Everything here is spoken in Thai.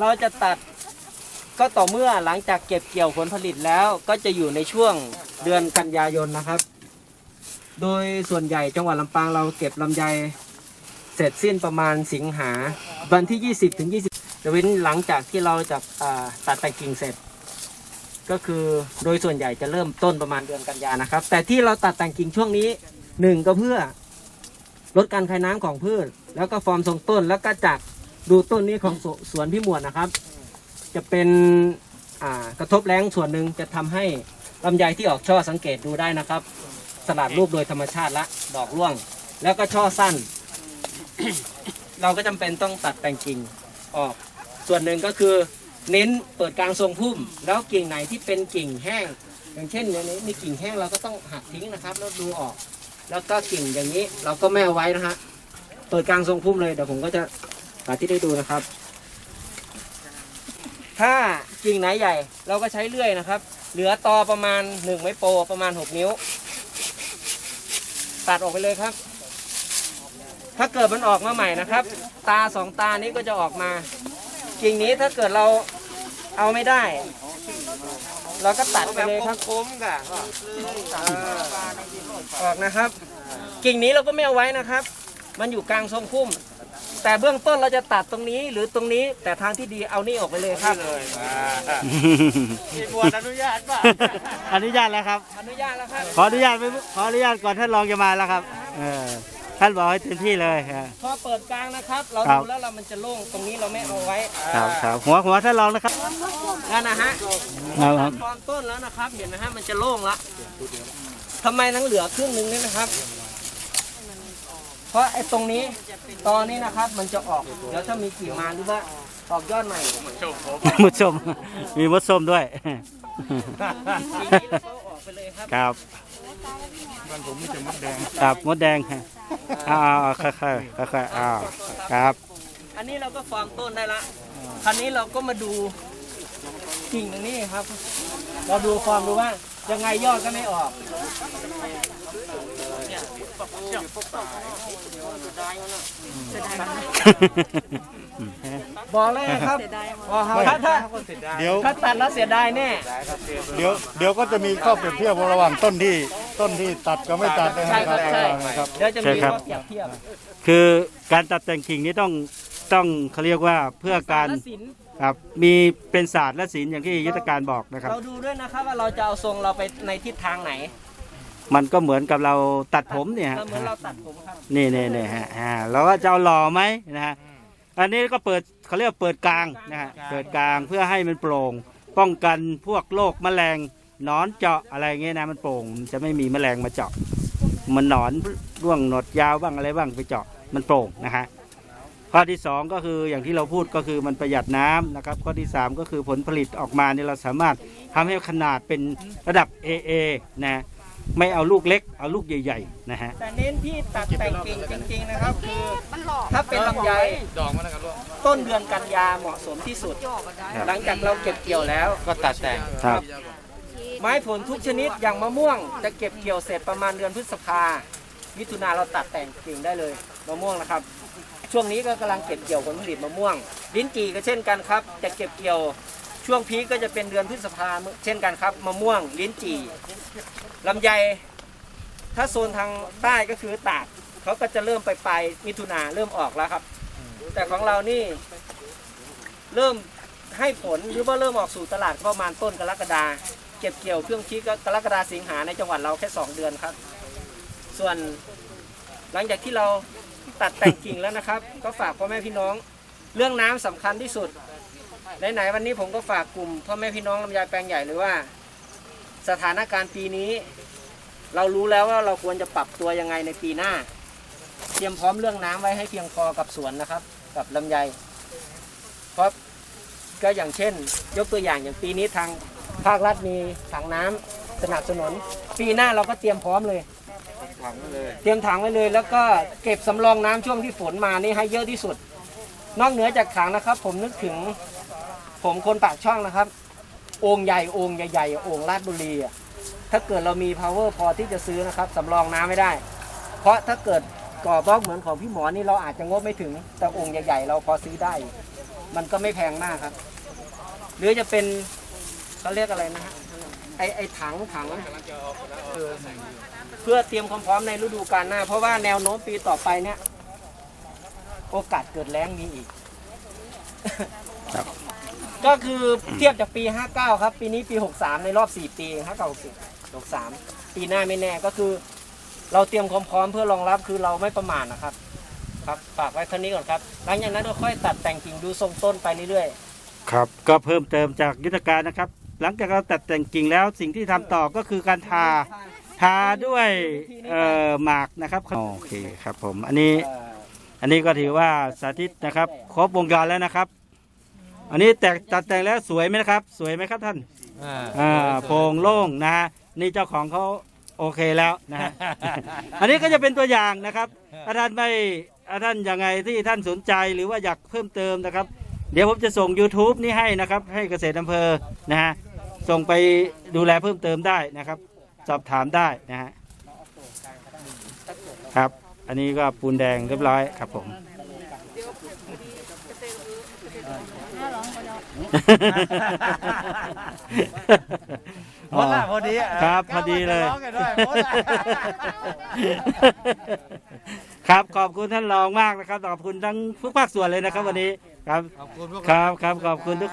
เราจะตัดก็ต่อเมื่อหลังจากเก็บเกี่ยวผลผลิตแล้วก็จะอยู่ในช่วงเดือนกันยายนนะครับ โดยส่วนใหญ่จังหวัดลำปางเราเก็บลำไยเสร็จสิ้นประมาณสิงหาวันที่ 20ถึง20จะเว้นหลังจากที่เราจะตัดแต่กิ่งเสร็จ ก็คือโดยส่วนใหญ่จะเริ่มต้นประมาณเดือนกันยานะครับ แต่ที่เราตัดแต่งกิ่งช่วงนี้หนึ่งก็เพื่อลดการคายน้ำของพืช แล้วก็ฟอร์มทรงต้นแล้วก็จาก ดูต้นนี้ของสสวนพี่หมวดนะครับ จะเป็นอ่ากระทบแรงส่วนหนึ่งจะทำให้ลำไยที่ออกช่อสังเกตดูได้นะครับ สลัดรูปโดยธรรมชาติละดอกร่วง แล้วก็ช่อสั้น เราก็จำเป็นต้องตัดแต่งกิ่งออก ส่วนหนึ่งก็คือเน้นเปิดกลางทรงพุ่ม แล้วกิ่งไหนที่เป็นกิ่งแห้ง อย่างเช่นอย่างนี้มีกิ่งแห้งเราก็ต้องหักทิ้งนะครับ แล้วดูออก แล้วก็กิ่งอย่างนี้เราก็ไม่เอาไว้นะฮะเปิดกลางทรงพุ่มเลยเดี๋ยวผมก็จะ สาธิตให้ดูนะครับ ถ้ากิ่งไหนใหญ่เราก็ใช้เลื่อยนะครับ เหลือตอประมาณ1ไม้โปรประมาณ6นิ้ว ตัดออกไปเลยครับ ถ้าเกิดมันออกมาใหม่นะครับ ตาสองตานี้ก็จะออกมา กิ่งนี้ถ้าเกิดเราเอาไม่ได้ เราก็ตัดไปเลยครับคมกะออกนะครับ กิ่งนี้เราก็ไม่เอาไว้นะครับ มันอยู่กลางทรงพุ่ม แต่เบื้องต้นเราจะตัดตรงนี้หรือตรงนี้แต่ทางที่ดีเอานี่ออกไปเลยครับเลยมามีบวชอนุญาตป่ะอนุญาตแล้วครับ อนุญาตแล้วครับ ขออนุญาตไปขออนุญาตก่อนท่านรองจะมาแล้วครับเออท่านบอกให้เต็มที่เลยฮะพอเปิดกลางนะครับ เราครับดูแล้วเรามันจะโล่งตรงนี้เราไม่เอาไว้ครับครับหัวหัวท่านรองนะครับนั่นนะฮะครับตอนต้นแล้วนะครับ เห็นไหมฮะมันจะโล่งละทำไมทั้งเหลือครึ่งหนึงนี่นะครับ เพราะไอ้ตรงนี้ ตอนนี้นะครับมันจะออก เดี๋ยวถ้ามีกิ่งมาหรือว่าออกยอดใหม่มดส้มมีมดส้มด้วยกิ่งนี้เราก็ออกไปเลยครับ ครับมันผมไม่จะมดแดงครับมดแดงฮะอ้าวค่อยๆค่อยๆอ้าวครับ อันนี้เราก็ฟอร์มต้นได้ละ คราวนี้เราก็มาดูกิ่งตรงนี้ครับ เราดูฟอร์มดูว่ายังไงยอดก็ไม่ออก บอกเลยครับถ้าถ้าเดี๋ยวถ้าตัดแล้วเสียดายแน่เดี๋ยวเดี๋ยวก็จะมีข้อเปรียบเทียบระหว่างต้นที่ต้นที่ตัดกับไม่ตัดนะใช่ครับใช่นะครับเดี๋ยวจะใช่มีครับข้อเปรียบเทียบคือการตัดแต่งกิ่งนี้ต้องต้องเขาเรียกว่าเพื่อการและศิลป์ครับมีเป็นศาสตร์และศิลป์อย่างที่ยุทธการบอกนะครับ เราดูด้วยนะครับว่าเราจะเอาทรงเราไปในทิศทางไหน มันก็เหมือนกับเราตัดผมเนี่ยฮะเหมือนเราตัดผมครับนี่นี่นี่ฮะอ่าเราก็จะเอาหล่อไหมนะฮะอันนี้ก็เปิดเขาเรียกว่าเปิดกลางนะฮะเปิดกลางเพื่อให้มันโปร่ง ป้องกันพวกโรคแมลงหนอนเจาะอะไรเงี้ยนะมันโปร่งมันจะไม่มีแมลงมาเจาะ มันหนอนร่วงหนวดยาวบ้างอะไรบ้างไปเจาะมันโปร่งนะฮะข้อที่สองก็คืออย่างที่เราพูดก็คือมันประหยัดน้ำนะครับ ข้อที่สามก็คือผลผลิตออกมาเนี่ยเราสามารถทำให้ขนาดเป็นระดับ AA นะ ไม่เอาลูกเล็ก เอาลูกใหญ่ๆนะฮะแต่เน้นที่ตัดแต่งกิ่งจริง ๆนะครับ คือถ้าเป็นลำไยดอกมันนะครับลูกต้นเดือนกันยาเหมาะสมที่สุด หลังจากเราเก็บเกี่ยวแล้วก็ตัดแต่งครับ ไม้ผลทุกชนิดอย่างมะม่วง จะเก็บเกี่ยวเสร็จประมาณเดือนพฤษภามิถุนาเราตัดแต่งกิ่งได้เลยมะม่วงนะครับ ช่วงนี้ก็กำลังเก็บเกี่ยวผลผลิตมะม่วง ลิ้นจี่ก็เช่นกันครับ จะเก็บเกี่ยวช่วงพีคก็จะเป็นเดือนพฤษภาเช่นกันครับมะม่วงลิ้นจี่ ลำไย ถ้าโซนทางใต้ก็คือตากเขาก็จะเริ่มไปปลายมิถุนาเริ่มออกแล้วครับ แต่ของเรานี่เริ่มให้ผลหรือว่าเริ่มออกสู่ตลาดประมาณต้นกรกฎาเก็บเกี่ยวเครื่องชี้ก็กรกฎาสิงหาในจังหวัดเราแค่สองเดือนครับ ส่วนหลังจากที่เราตัดแต่งกิ่งแล้วนะครับ ก็ฝากพ่อแม่พี่น้องเรื่องน้ำสำคัญที่สุดไหนๆวันนี้ผมก็ฝากกลุ่มพ่อแม่พี่น้องลำไยแปลงใหญ่เลยว่า สถานการณ์ปีนี้ เรารู้แล้วว่าเราควรจะปรับตัวยังไงในปีหน้า เตรียมพร้อมเรื่องน้ำไว้ให้เพียงพอกับสวนนะครับ กับลำไย เพราะก็อย่างเช่น ยกตัวอย่างอย่างปีนี้ทางภาครัฐมีถังน้ำสนับสนุน ปีหน้าเราก็เตรียมพร้อมเลยถังเลย เตรียมถังไว้เลย แล้วก็เก็บสำรองน้ำช่วงที่ฝนมานี่ให้เยอะที่สุด นอกเหนือจากถังนะครับ ผมนึกถึงผมคนปากช่องนะครับ โอ่งใหญ่โอ่งใหญ่ๆโอ่งลาดบุรีอะถ้าเกิดเรามี power พอที่จะซื้อนะครับสำรองน้ำไม่ได้ เพราะถ้าเกิดก่อบล็อกเหมือนของพี่หมอนี่เราอาจจะงบไม่ถึง แต่โอ่งใหญ่ ๆ เราพอซื้อได้ มันก็ไม่แพงมากครับ หรือจะเป็นเขาเรียกอะไรนะฮะไอไอถังถังเพื่อเตรียมความพร้อมในฤดูกาลหน้า เพราะว่าแนวโน้มปีต่อไปเนี่ย โอกาสเกิดแล้งมีอีก ครับ ก็คือเทียบจากปี 59 ครับ ปีนี้ปี 63 ในรอบ 4 ปี59 63 ปีหน้าไม่แน่ก็คือ เราเตรียมความพร้อมเพื่อรองรับคือเราไม่ประมาทนะครับ ครับฝากไว้เท่านี้ก่อนครับ หลังจากนั้นก็ค่อยตัดแต่งกิ่งดูทรงต้นไปเรื่อยครับก็เพิ่มเติมจากยุทธการนะครับ หลังจากเราตัดแต่งกิ่งแล้วสิ่งที่ทำต่อก็คือการทาทาด้วยเอ่อหมากนะครับโอเคครับผมอันนี้เอ่อ อันนี้ก็ถือว่าสาธิตนะครับ ครบวงจรแล้วนะครับ อันนี้แต่ตัดแต่งแล้วสวยไหมนะครับ สวยไหมครับท่านอ่าโปร่งโล่งนะฮะนี่เจ้าของเขาโอเคแล้วนะฮะ อันนี้ก็จะเป็นตัวอย่างนะครับถ้าท่านไม่ถ้าท่านยังไงที่ท่านสนใจหรือว่าอยากเพิ่มเติมนะครับ เดี๋ยวผมจะส่ง YouTube นี้ให้นะครับ ให้เกษตรอำเภอนะฮะส่งไปดูแลเพิ่มเติมได้นะครับ สอบถามได้นะฮะครับ อันนี้ก็ปูนแดงเรียบร้อยครับผม หมดละพอดีอะครับพอดีเลยร้องกันด้วยหมดละ ครับขอบคุณท่านรองมากนะครับขอบคุณทั้งทุกภาคส่วนเลยนะครับ วันนี้ครับขอบคุณพวกครับครับขอบคุณทุก